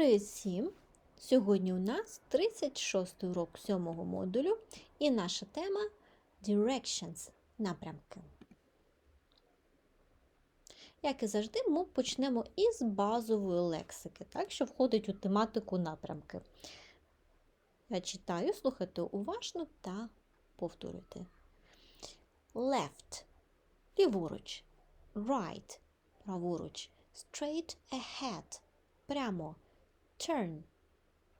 Привіт всім! Сьогодні у нас 36 урок 7 модулю і наша тема Directions напрямки. Як і завжди, ми почнемо із базової лексики, так, що входить у тематику напрямки. Я читаю, слухайте уважно та повторюйте. Left ліворуч, right праворуч, straight ahead прямо. Turn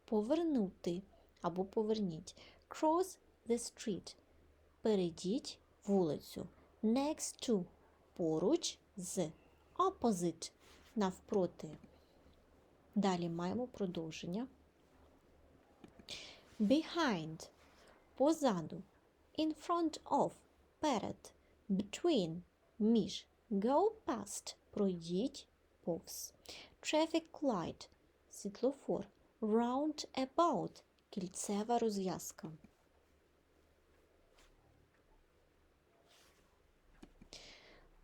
повернути або поверніть. Cross the street. Перейдіть вулицю. Next to поруч з. Opposite навпроти. Далі маємо продовження. Behind позаду. In front of перед. Between між. Go past пройдіть повз. Traffic light світлофор. Round about кільцева розв'язка.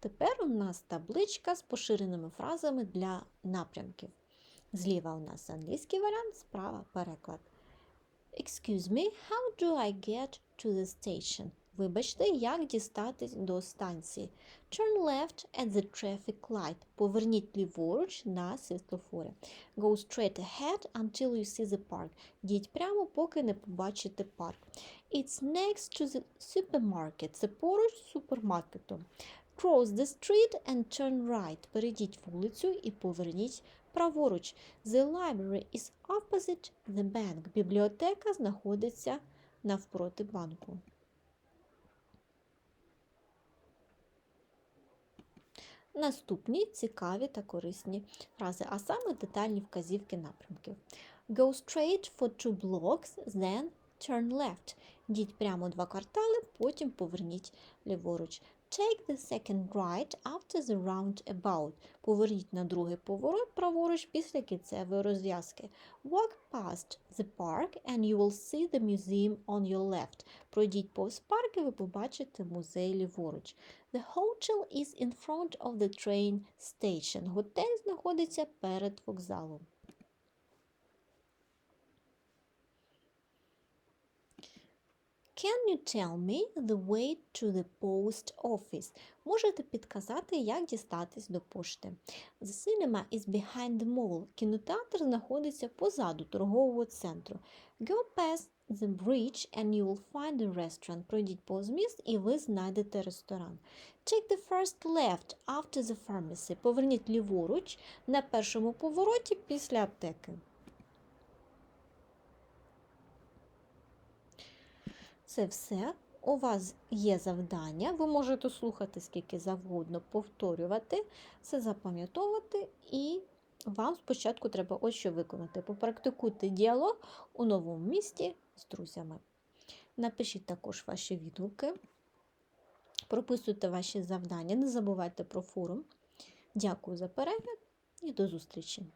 Тепер у нас табличка з поширеними фразами для напрямків. Зліва у нас англійський варіант, справа переклад. Excuse me, how do I get to the station? Вибачте, як дістатись до станції. Turn left at the traffic light. Поверніть ліворуч на світлофорі. Go straight ahead until you see the park. Йдіть прямо, поки не побачите парк. It's next to the supermarket. Це поруч з. Cross the street and turn right. Перейдіть вулицю і поверніть праворуч. The library is opposite the bank. Бібліотека знаходиться навпроти банку. Наступні цікаві та корисні фрази, а саме детальні вказівки напрямків. Go straight for two blocks, then turn left. Діть прямо два квартали, потім поверніть ліворуч. Take the second right after the roundabout. Поверніть на другий поворот праворуч після кінцевої розв'язки. Walk past the park and you will see the museum on your left. Пройдіть повз парк і ви побачите музей ліворуч. The hotel is in front of the train station. Готель знаходиться перед вокзалом. Can you tell me the way to the post office? Можете підказати, як дістатись до пошти. The cinema is behind the mall. Кінотеатр знаходиться позаду торгового центру. Go past the bridge and you will find a restaurant. Пройдіть повз міст і ви знайдете ресторан. Take the first left after the pharmacy. Поверніть ліворуч на першому повороті після аптеки. Це все. У вас є завдання, ви можете слухати скільки завгодно, повторювати, все запам'ятовувати, і вам спочатку треба ось що виконати. Попрактикуйте діалог у новому місті з друзями. Напишіть також ваші відгуки, прописуйте ваші завдання, не забувайте про форум. Дякую за перегляд і до зустрічі!